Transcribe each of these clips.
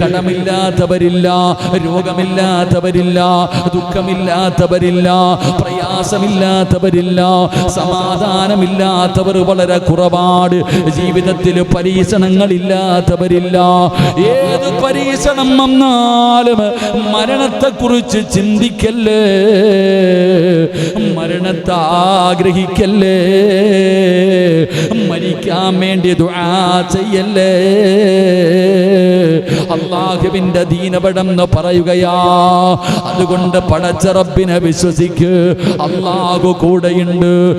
കടമില്ലാത്തവരില്ല രോഗമില്ലാത്തവരില്ല ദുഃഖമില്ലാത്തവരില്ല പ്രയാസമില്ലാത്തവരില്ല സമാധാനമില്ലാത്തവർ വളരെ കുറവാട് ജീവിതത്തിൽ പരീക്ഷണങ്ങളില്ലാത്തവരില്ല. ഏത് പരീക്ഷണം വന്നാലും മരണത്തെക്കുറിച്ച് ചിന്തിക്കല്ലേ? മരണത്തെ ആഗ്രഹിക്കല്ലേ? മരിക്കാൻ വേണ്ടി ദുആ ചെയ്യല്ലേ? അള്ളാഹുവിന്റെ ദീനപടം എന്ന് പറയുകയാ. അതുകൊണ്ട് പടച്ച റബ്ബിനെ വിശ്വസിക്ക്. അള്ളാഹു കൂടെയുണ്ട്.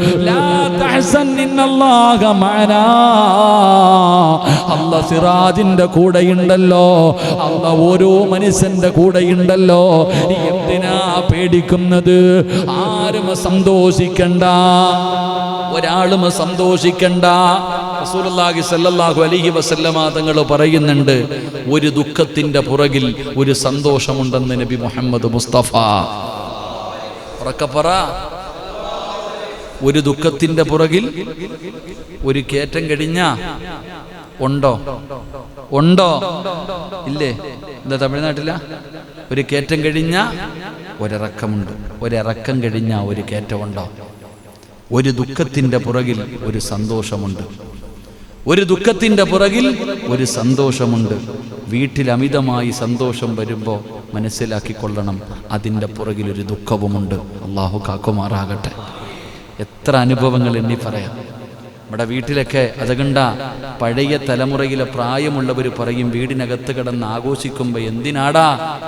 അല്ല സിറാജിന്റെ കൂടെയുണ്ടല്ലോ. അല്ല ഓരോ മനുഷ്യന്റെ കൂടെയുണ്ടല്ലോ. എന്തിനാ പേടിക്കുന്നത്? ആരും സന്തോഷിക്കണ്ട. ഒരാളും സന്തോഷിക്കണ്ട. അലൈഹി വസല്ലമ തങ്ങൾ പറയുന്നുണ്ട് ഒരു ദുഃഖത്തിന്റെ പുറകിൽ ഒരു സന്തോഷമുണ്ടെന്ന് നബി മുഹമ്മദ് മുസ്തഫ. ഉറക്കപ്പറ ഒരു ദുഃഖത്തിന്റെ പുറകിൽ ഒരു കേറ്റം കഴിഞ്ഞ ഉണ്ടോ? ഉണ്ടോ? ഇല്ലേ? എന്താ തമിഴ്നാട്ടില? ഒരു കയറ്റം കഴിഞ്ഞ ഒരിറക്കമുണ്ട്. ഒരിറക്കം കഴിഞ്ഞ ഒരു കയറ്റമുണ്ടോ ഒരു ദുഃഖത്തിന്റെ പുറകിൽ ഒരു സന്തോഷമുണ്ട്. ഒരു ദുഃഖത്തിന്റെ പുറകിൽ ഒരു സന്തോഷമുണ്ട്. വീട്ടിൽ അമിതമായി സന്തോഷം വരുമ്പോൾ മനസ്സിലാക്കിക്കൊള്ളണം അതിന്റെ പുറകിൽ ഒരു ദുഃഖവുമുണ്ട്. അള്ളാഹു കാക്കുമാറാകട്ടെ. എത്ര അനുഭവങ്ങൾ എണ്ണി പറയാം. നമ്മുടെ വീട്ടിലൊക്കെ അതുകണ്ട പഴയ തലമുറയിലെ പ്രായമുള്ളവർ പറയും വീടിനകത്ത് കിടന്ന് ആഘോഷിക്കുമ്പോൾ എന്തിനാടാ?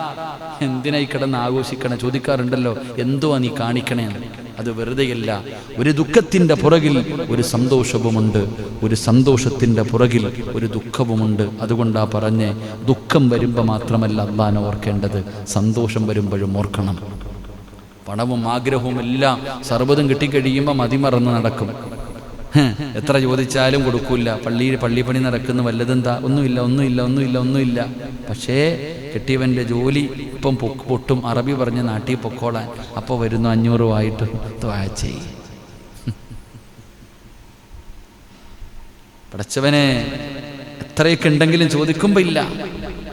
എന്തിനായി കിടന്ന് ആഘോഷിക്കണേ? ചോദിക്കാറുണ്ടല്ലോ എന്തുവാ നീ കാണിക്കണേ അത് വെറുതെയല്ല ഒരു ദുഃഖത്തിന്റെ പുറകിൽ ഒരു സന്തോഷവുമുണ്ട്. ഒരു സന്തോഷത്തിന്റെ പുറകിൽ ഒരു ദുഃഖവുമുണ്ട്. അതുകൊണ്ടാ പറഞ്ഞ് ദുഃഖം വരുമ്പോൾ മാത്രമല്ല അള്ളാൻ ഓർക്കേണ്ടത്. സന്തോഷം വരുമ്പോഴും ഓർക്കണം. പണവും ആഗ്രഹവും എല്ലാം സർവതും കിട്ടിക്കഴിയുമ്പോൾ മതിമറന്ന് നടക്കും. എത്ര ചോദിച്ചാലും കൊടുക്കൂല. പള്ളിയിൽ പള്ളിപ്പണി നടക്കുന്ന വല്ലതെന്താ? ഒന്നുമില്ല ഒന്നുമില്ല ഒന്നുമില്ല ഒന്നുമില്ല. പക്ഷേ കെട്ടിയവന്റെ ജോലി ഇപ്പം പൊട്ടും. അറബി പറഞ്ഞ് നാട്ടിൽ പൊക്കോളാൻ. അപ്പോൾ വരുന്നു അഞ്ഞൂറുമായിട്ട് ചെയ് പടച്ചവനെ എത്രയൊക്കെ ഉണ്ടെങ്കിലും ചോദിക്കുമ്പോൾ ഇല്ല.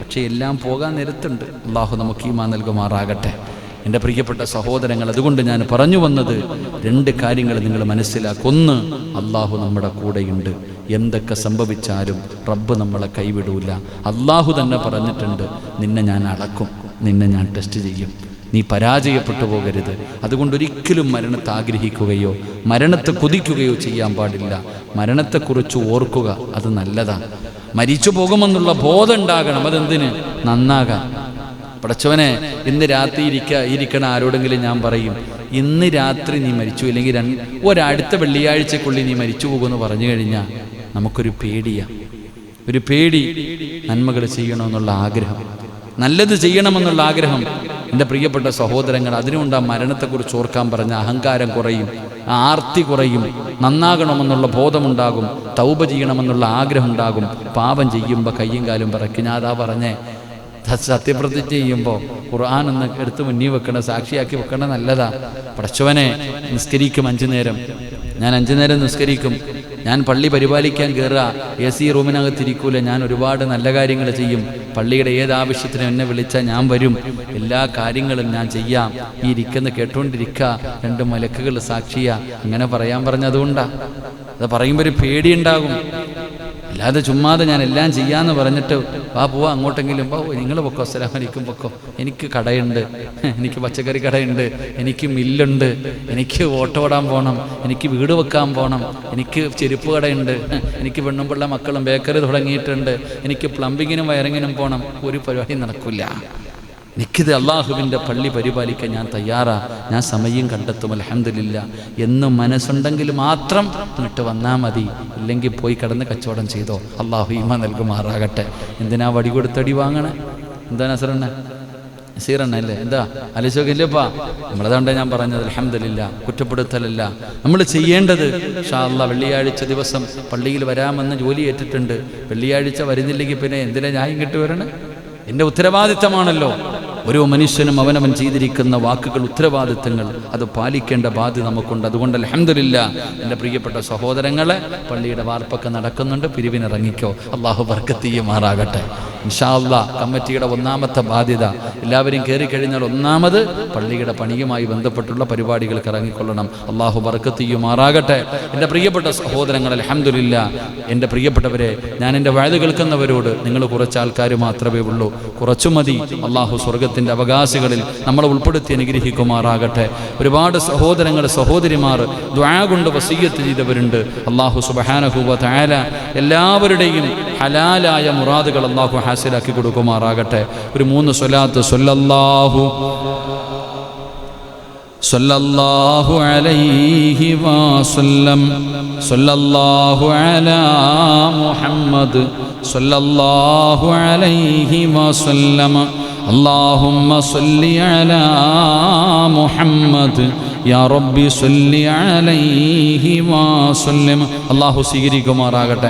പക്ഷേ എല്ലാം പോകാൻ നിരത്തുണ്ട്. അള്ളാഹു നമുക്ക് ഈ മാ നൽകുമാറാകട്ടെ. എന്റെ പ്രിയപ്പെട്ട സഹോദരങ്ങൾ അതുകൊണ്ട് ഞാൻ പറഞ്ഞു വന്നത് രണ്ട് കാര്യങ്ങൾ നിങ്ങൾ മനസ്സിലാക്കുക ഒന്ന് അള്ളാഹു നമ്മുടെ കൂടെയുണ്ട്. എന്തൊക്കെ സംഭവിച്ചാലും റബ്ബ് നമ്മളെ കൈവിടൂല. അള്ളാഹു തന്നെ പറഞ്ഞിട്ടുണ്ട് നിന്നെ ഞാൻ അടക്കും നിന്നെ ഞാൻ ടെസ്റ്റ് ചെയ്യും. നീ പരാജയപ്പെട്ടു പോകരുത്. അതുകൊണ്ട് ഒരിക്കലും മരണത്തെ ആഗ്രഹിക്കുകയോ മരണത്തെ കൊതിക്കുകയോ ചെയ്യാൻ പാടില്ല. മരണത്തെക്കുറിച്ച് ഓർക്കുക അത് നല്ലതാണ്. മരിച്ചു പോകുമെന്നുള്ള ബോധം ഉണ്ടാകണം അതെന്തിന്? നന്നാകാം പടച്ചവനെ ഇന്ന് രാത്രി ഇരിക്ക ഇരിക്കണ ആരോടെങ്കിലും ഞാൻ പറയും ഇന്ന് രാത്രി നീ മരിച്ചു ഇല്ലെങ്കിൽ ഒരടുത്ത വെള്ളിയാഴ്ചക്കുള്ളിൽ നീ മരിച്ചു പോകുമെന്ന് പറഞ്ഞു കഴിഞ്ഞാൽ നമുക്കൊരു പേടിയാ. ഒരു പേടി നന്മകൾ ചെയ്യണമെന്നുള്ള ആഗ്രഹം. നല്ലത് ചെയ്യണമെന്നുള്ള ആഗ്രഹം എന്റെ പ്രിയപ്പെട്ട സഹോദരങ്ങൾ അതിനുകൊണ്ട് ആ മരണത്തെക്കുറിച്ച് ഓർക്കാൻ പറഞ്ഞ അഹങ്കാരം കുറയും ആർത്തി കുറയും നന്നാകണമെന്നുള്ള ബോധമുണ്ടാകും തൗപ ചെയ്യണമെന്നുള്ള ആഗ്രഹം ഉണ്ടാകും പാപം ചെയ്യുമ്പോൾ കയ്യും കാലും പറയ്ക്കും. ഞാൻ അതാ പറഞ്ഞേ സത്യപ്രതിജ്ഞ ചെയ്യുമ്പോൾ ഖുർആൻ ഒന്ന് എടുത്ത് മുന്നിൽ വെക്കണം സാക്ഷിയാക്കി വെക്കണം നല്ലതാ. പടച്ചവനെ നിസ്കരിക്കും അഞ്ചു നേരം. ഞാൻ അഞ്ചു നേരം നിസ്കരിക്കും. ഞാൻ പള്ളി പരിപാലിക്കാൻ കയറുക എ സി റൂമിനകത്തിരിക്കൂല. ഞാൻ ഒരുപാട് നല്ല കാര്യങ്ങൾ ചെയ്യും. പള്ളിയുടെ ഏത് ആവശ്യത്തിനും എന്നെ വിളിച്ചാൽ ഞാൻ വരും. എല്ലാ കാര്യങ്ങളും ഞാൻ ചെയ്യാം. ഈ ഇരിക്കുന്ന കേട്ടുകൊണ്ടിരിക്കുക രണ്ട് മലക്കുകൾ സാക്ഷിയാ. അങ്ങനെ പറയാൻ പറഞ്ഞതുകൊണ്ടാ. അത് പറയുമ്പോൾ ഒരു പേടിയുണ്ടാകും. അല്ലാതെ ചുമ്മാതെ ഞാൻ എല്ലാം ചെയ്യാന്ന് പറഞ്ഞിട്ട് വാ പോവാ അങ്ങോട്ടെങ്കിലും പോ നിങ്ങൾ പൊക്കോ അസ്സലാമലൈക്കും പൊക്കോ. എനിക്ക് കടയുണ്ട്. എനിക്ക് പച്ചക്കറി കടയുണ്ട്. എനിക്ക് മില്ലുണ്ട്. എനിക്ക് ഓട്ടോ ഓടാൻ പോകണം എനിക്ക് വീട് വെക്കാൻ പോകണം എനിക്ക് ചെരുപ്പ് കടയുണ്ട്. എനിക്ക് പെണ്ണുമ്പിള്ള മക്കളും ബേക്കറി തുടങ്ങിയിട്ടുണ്ട്. എനിക്ക് പ്ലംബിങ്ങിനും വയറിങ്ങിനും പോകണം ഒരു പരിപാടി നടക്കില്ല എനിക്കിത് അള്ളാഹുവിന്റെ പള്ളി പരിപാലിക്കാൻ ഞാൻ തയ്യാറാ. ഞാൻ സമയം കണ്ടെത്തും അലഹമില്ല എന്ന് മനസ്സുണ്ടെങ്കിൽ മാത്രം ഇങ്ങോട്ട് വന്നാൽ മതി. ഇല്ലെങ്കിൽ പോയി കിടന്ന് കച്ചവടം ചെയ്തോ. അള്ളാഹു ഈമ നൽകുമാറാകട്ടെ. എന്തിനാ വടി കൊടുത്തടി വാങ്ങണേ? എന്താ നസറണ്ണ? സീറണ്ണല്ലേ എന്താ? അലശോകില്ലപ്പാ നമ്മളതുകൊണ്ട് ഞാൻ പറഞ്ഞത് അലഹമില്ല കുറ്റപ്പെടുത്തലല്ല. നമ്മൾ ചെയ്യേണ്ടത് ഷാ അല്ലാ വെള്ളിയാഴ്ച ദിവസം പള്ളിയിൽ വരാമെന്ന് ജോലി ഏറ്റിട്ടുണ്ട്. വെള്ളിയാഴ്ച വരുന്നില്ലെങ്കിൽ പിന്നെ എന്തിനാ ഞാൻ ഇങ്ങോട്ട് വരണേ? എന്റെ ഉത്തരവാദിത്തമാണല്ലോ. ഓരോ മനുഷ്യനും അവനവൻ ചെയ്തിരിക്കുന്ന വാക്കുകൾ ഉത്തരവാദിത്തങ്ങൾ അത് പാലിക്കേണ്ട ബാധ്യത നമുക്കുണ്ട്. അതുകൊണ്ട് അലഹമില്ല എന്റെ പ്രിയപ്പെട്ട സഹോദരങ്ങളെ പള്ളിയുടെ വാർപ്പൊക്കെ നടക്കുന്നുണ്ട് പിരിവിനിറങ്ങിക്കോ. അള്ളാഹു ബർക്കത്തീയുമാറാകട്ടെ ഇൻഷാല്ല കമ്മിറ്റിയുടെ ഒന്നാമത്തെ ബാധ്യത. എല്ലാവരും കയറി കഴിഞ്ഞാൽ ഒന്നാമത് പള്ളിയുടെ പണിയുമായി ബന്ധപ്പെട്ടുള്ള പരിപാടികൾക്ക് ഇറങ്ങിക്കൊള്ളണം. അള്ളാഹു ബർക്കത്തിയുമാറാകട്ടെ. എന്റെ പ്രിയപ്പെട്ട സഹോദരങ്ങൾ അലഹമില്ല എന്റെ പ്രിയപ്പെട്ടവരെ ഞാൻ എന്റെ വഴുത് കേൾക്കുന്നവരോട് നിങ്ങൾ കുറച്ച് ആൾക്കാർ മാത്രമേ ഉള്ളൂ. കുറച്ചു മതി. അള്ളാഹു സ്വർഗത്തിന്റെ അവകാശികളിൽ നമ്മളെ ഉൾപ്പെടുത്തി അനുഗ്രഹിക്കുമാറാകട്ടെ. ഒരുപാട് സഹോദരങ്ങൾ സഹോദരിമാർ ദ്വാ കൊണ്ട് വസീയത്ത് ചെയ്തവരുണ്ട്. അള്ളാഹു സുബാനഹുബ താര എല്ലാവരുടെയും ഹലാലായ മുറാദുകൾ അള്ളാഹു ഹാസിലാക്കി കൊടുക്കുമാറാകട്ടെ ഒരു മൂന്ന് സ്വലാത്ത് സൊല്ലല്ലാഹു സല്ലല്ലാഹു അലൈഹി വസല്ലം സല്ലല്ലാഹു അലാ മുഹമ്മദ് സല്ലല്ലാഹു അലൈഹി വസല്ലം اللهم صل على محمد يا ربي صل عليه وسلم الله സ്വീകരിക്കുമാറാകട്ടെ